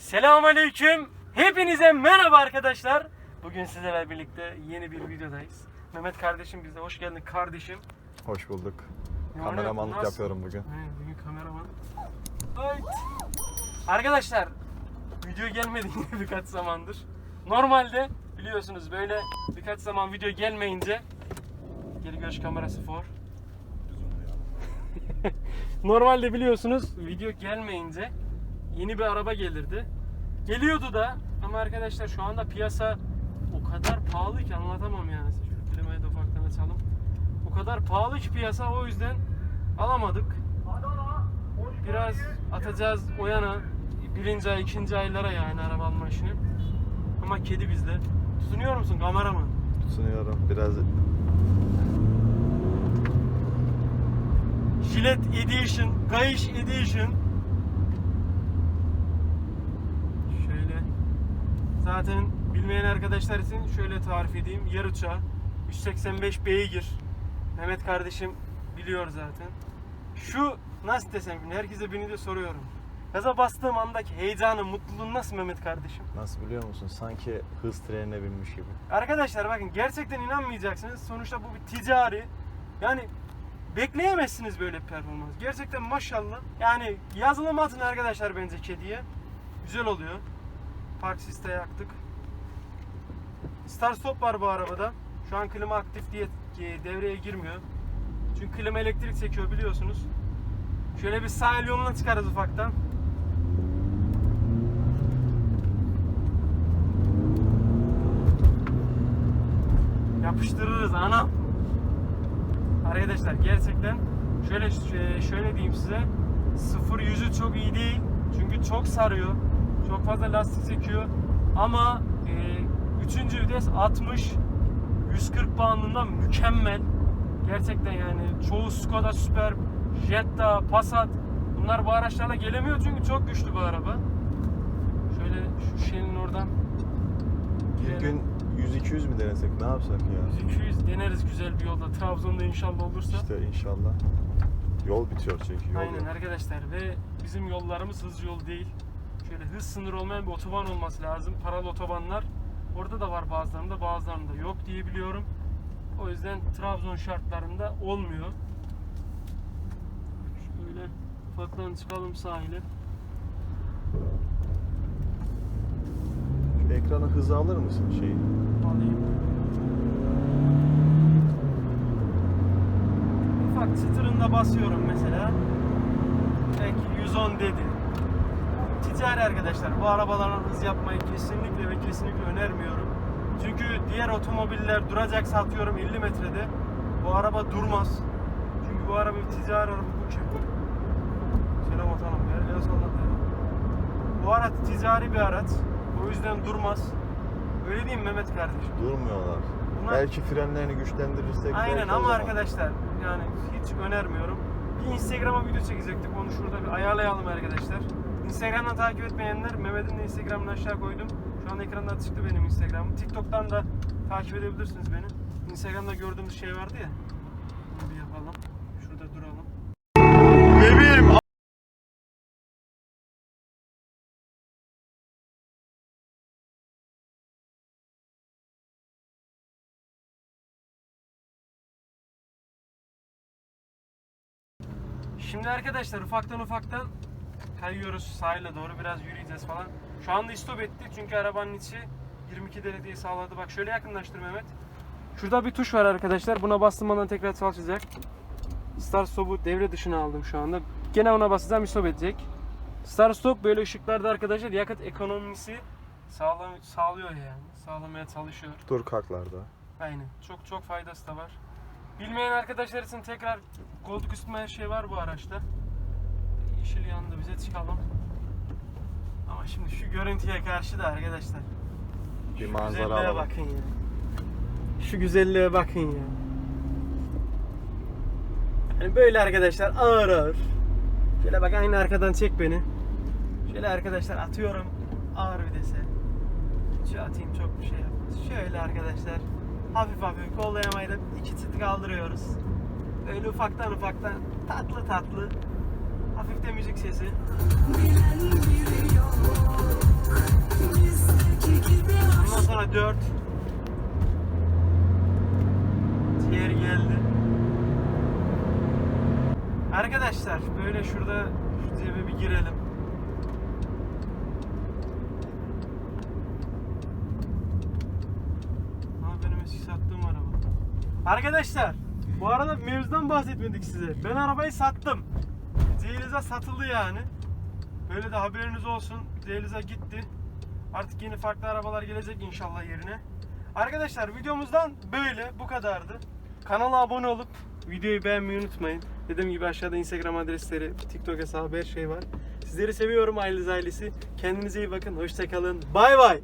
Selamünaleyküm. Hepinize merhaba arkadaşlar. Bugün sizlerle birlikte yeni bir videodayız. Mehmet kardeşim bize hoş geldin kardeşim. Hoş bulduk. Yani Kameramanlık nasıl- yapıyorum bugün. He, bugün kameraman. Ay. Arkadaşlar video gelmedi yine birkaç zamandır. Normalde biliyorsunuz böyle birkaç zaman video gelmeyince geri görüş kamerası for. Normalde biliyorsunuz video gelmeyince yeni bir araba gelirdi. Geliyordu da ama arkadaşlar şu anda piyasa o kadar pahalı ki anlatamam yani. Şu klimayı da ufaktan açalım. O kadar pahalı ki piyasa o yüzden alamadık. Biraz atacağız o yana birinci ay ikinci aylara yani araba alma işini. Ama kedi bizde. Tutunuyor musun kameraman? Sunuyorum. Biraz Gillette Edition, Gayiş Edition. Şöyle. Zaten bilmeyen arkadaşlar için şöyle tarif edeyim. Yarıça 185 beygir. Mehmet kardeşim biliyor zaten. Şu nasıl desem şimdi herkese beni de soruyorum. Gaza bastığım andaki heyecanım, mutluluğum nasıl Mehmet kardeşim? nasıl biliyor musun? Sanki hız trenine binmiş gibi. Arkadaşlar bakın gerçekten inanmayacaksınız. Sonuçta bu bir ticari. Yani bekleyemezsiniz böyle bir performans. Gerçekten maşallah. Yani yazılım atın arkadaşlar bence kediye. Güzel oluyor. Park siste yaktık. Start stop var bu arabada. Şu an klima aktif diye devreye girmiyor. Çünkü klima elektrik çekiyor biliyorsunuz. Şöyle bir sahil yoluna çıkarız ufaktan. yapıştırırız anam. Arkadaşlar gerçekten şöyle şöyle diyeyim size 0 yüzü çok iyi değil. Çünkü çok sarıyor. Çok fazla lastik çekiyor. Ama e, 3. vites 60 140 bandında mükemmel. Gerçekten yani çoğu Skoda Superb, Jetta, Passat bunlar bu araçlarla gelemiyor çünkü çok güçlü bu araba. Şöyle şu şeyin oradan Bir gün 100-200 mi denesek ne yapsak ya? 200 deneriz güzel bir yolda. Trabzon'da inşallah olursa. İşte inşallah. Yol bitiyor çünkü. Yol Aynen yok. arkadaşlar ve bizim yollarımız hız yol değil. Şöyle hız sınırı olmayan bir otoban olması lazım. Paralı otobanlar. Orada da var bazılarında bazılarında yok diye biliyorum. O yüzden Trabzon şartlarında olmuyor. Şöyle ufaktan çıkalım sahile. Şu ekrana hızı alır mısın şeyi? Alayım. Ufak çıtırında basıyorum mesela. Belki 110 dedi. Ticari arkadaşlar bu arabaların hız yapmayı kesinlikle ve kesinlikle önermiyorum. Çünkü diğer otomobiller duracak satıyorum 50 metrede. Bu araba durmaz. Çünkü bu araba bir ticari araba bu kim? Selam atalım ya. El salladı ya. Bu araç ticari bir araç. O yüzden durmaz. Öyle değil mi Mehmet kardeşim? Durmuyorlar. Bunlar- Belki frenlerini güçlendirirsek Aynen o ama zaman. arkadaşlar yani hiç önermiyorum. Bir Instagram'a video çekecektik onu şurada bir ayarlayalım arkadaşlar. Instagram'dan takip etmeyenler Mehmet'in de Instagram'ını aşağı koydum. Şu an ekranda çıktı benim Instagram'ım. TikTok'tan da takip edebilirsiniz beni. Instagram'da gördüğümüz şey vardı ya. Bunu bir yapalım. Şurada duralım. Bebeğim Şimdi arkadaşlar ufaktan ufaktan kayıyoruz sahile doğru biraz yürüyeceğiz falan. Şu anda istop etti çünkü arabanın içi 22 dereceyi sağladı. Bak şöyle yakınlaştır Mehmet. Şurada bir tuş var arkadaşlar. Buna bastırmadan tekrar çalışacak. Start stop'u devre dışına aldım şu anda. Gene ona basacağım istop edecek. Start stop böyle ışıklarda arkadaşlar yakıt ekonomisi sağlam, sağlıyor yani. Sağlamaya çalışıyor. dur kalklarda. Aynen. Çok çok faydası da var. Bilmeyen arkadaşlar için tekrar koltuk üstüme her şey var bu araçta. Yeşil yandı bize çıkalım. Ama şimdi şu görüntüye karşı da arkadaşlar. Bir şu manzara güzelliğe alalım. bakın ya. Şu güzelliğe bakın ya. Yani böyle arkadaşlar ağır ağır. Şöyle bak aynı arkadan çek beni. Şöyle arkadaşlar atıyorum ağır vitese. Şu atayım çok bir şey yapmaz. Şöyle arkadaşlar hafif hafif kollayamayı da iki çıt kaldırıyoruz. Böyle ufaktan ufaktan tatlı tatlı hafif de müzik sesi. Biri yok 4 Diğer geldi. Arkadaşlar böyle şurada şu bir girelim. Ha benim eski sattığım araba. Arkadaşlar bu arada mevzudan bahsetmedik size. Ben arabayı sattım. Ceylize satıldı yani. Böyle de haberiniz olsun. Ceylize gitti. Artık yeni farklı arabalar gelecek inşallah yerine. Arkadaşlar videomuzdan böyle bu kadardı. Kanala abone olup videoyu beğenmeyi unutmayın. Dediğim gibi aşağıda Instagram adresleri, TikTok hesabı her şey var. Sizleri seviyorum aileniz ailesi. Kendinize iyi bakın. Hoşçakalın. Bay bay.